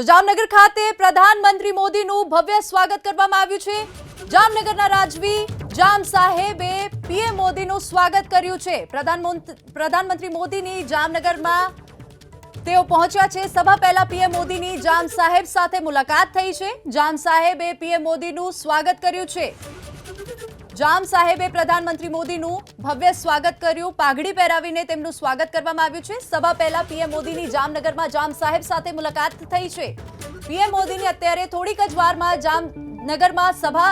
તો જામનગર ખાતે પ્રધાનમંત્રી મોદીનું ભવ્ય સ્વાગત કરવામાં આવ્યું છે. જામનગરના રાજવી જામ સાહેબે પીએમ મોદીનું સ્વાગત કર્યું છે. પ્રધાનમંત્રી મોદીની જામનગરમાં તેઓ પહોંચ્યા છે. સભા પહેલા પીએમ મોદીની જામ સાહેબ સાથે મુલાકાત થઈ છે. જામ સાહેબે પીએમ મોદીનું સ્વાગત કર્યું છે. જામ સાહેબે પ્રધાનમંત્રી મોદીનું ભવ્ય સ્વાગત કર્યું. પાઘડી પહેરાવીને તેમનું સ્વાગત કરવામાં આવ્યું છે. સભા પહેલા પીએમ મોદીની જામનગરમાં જામ સાહેબ સાથે મુલાકાત થઈ છે. પીએમ મોદીની અત્યારે થોડીક જ વારમાં જામનગરમાં સભા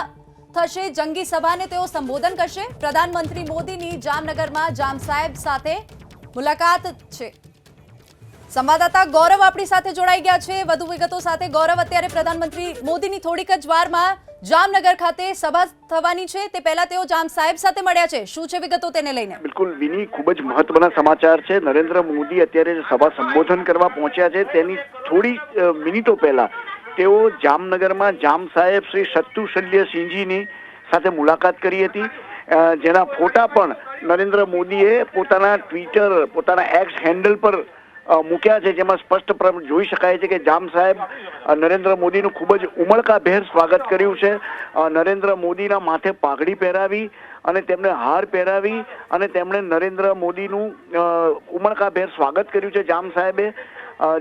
થશે. જંગી સભાને તેઓ સંબોધન કરશે. પ્રધાનમંત્રી મોદીની જામનગરમાં જામ સાહેબ સાથે મુલાકાત છે. સંવાદદાતા ગૌરવ આપણી સાથે જોડાઈ ગયા છે. વધુ વિગતો સાથે ગૌરવ, અત્યારે પ્રધાનમંત્રી મોદીની થોડીક જ વારમાં જામનગર ખાતે સભા થવાની છે. તે પહેલા તેઓ જામ સાહેબ સાથે મળ્યા છે. શું છે વિગતો તેને લઈને? બિલકુલ, વિની ખૂબ જ મહત્વના સમાચાર છે. નરેન્દ્ર મોદી અત્યારે સભા સંબોધન કરવા પહોંચ્યા છે. તેની થોડી મિનિટો પહેલા તેઓ જામનગરમાં જામ સાહેબ શ્રી સત્તુ શલ્યસિંહજીની સાથે મુલાકાત કરી હતી. જેના ફોટા પણ નરેન્દ્ર મોદીએ પોતાના ટ્વિટર, પોતાના એક્સ હેન્ડલ પર મૂક્યા છે, જેમાં સ્પષ્ટ જોઈ શકાય છે કે જામ સાહેબ નરેન્દ્ર મોદીનું ખૂબ જ ઉમળકાભેર સ્વાગત કર્યું છે. નરેન્દ્ર મોદીના માથે પાઘડી પહેરાવી અને તેમને હાર પહેરાવી અને તેમણે નરેન્દ્ર મોદીનું ઉમળકાભેર સ્વાગત કર્યું છે જામ સાહેબે.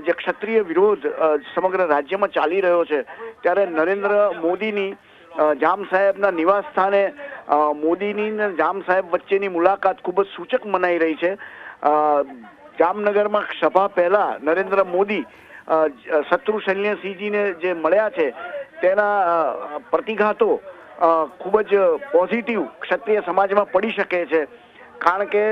જે ક્ષત્રિય વિરોધ સમગ્ર રાજ્યમાં ચાલી રહ્યો છે. ત્યારે નરેન્દ્ર મોદીની જામ સાહેબના નિવાસ સ્થાને મોદીની જામ સાહેબ વચ્ચેની મુલાકાત ખૂબ જ સૂચક મનાઈ રહી છે. જામનગરમાં સભા પહેલા નરેન્દ્ર મોદી શત્રુ સૈન્યસિંહજીને જે મળ્યા છે, તેના પ્રતિઘાતો ખૂબ જ પોઝિટિવ ક્ષત્રિય સમાજમાં પડી શકે છે. કારણ કે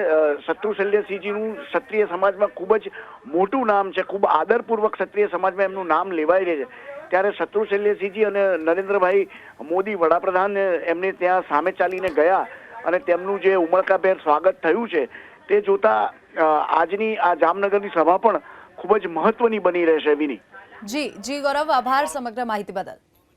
શત્રુ શલ્યસિંહજીનું ક્ષત્રિય સમાજમાં ખૂબ જ મોટું નામ છે, ખૂબ આદરપૂર્વક ક્ષત્રિય સમાજમાં એમનું નામ લેવાઈ રહે છે. ત્યારે શત્રુ શલ્યસિંહજી અને નરેન્દ્રભાઈ મોદી વડાપ્રધાન એમને ત્યાં સામે ચાલીને ગયા અને તેમનું જે ઉમળકાભેર સ્વાગત થયું છે, તે જોતા આજની આ જામનગરની સભા પણ ખૂબ જ મહત્વની બની રહેશે વિની. જી જી ગૌરવ, આભાર સમગ્ર માહિતી બદલ.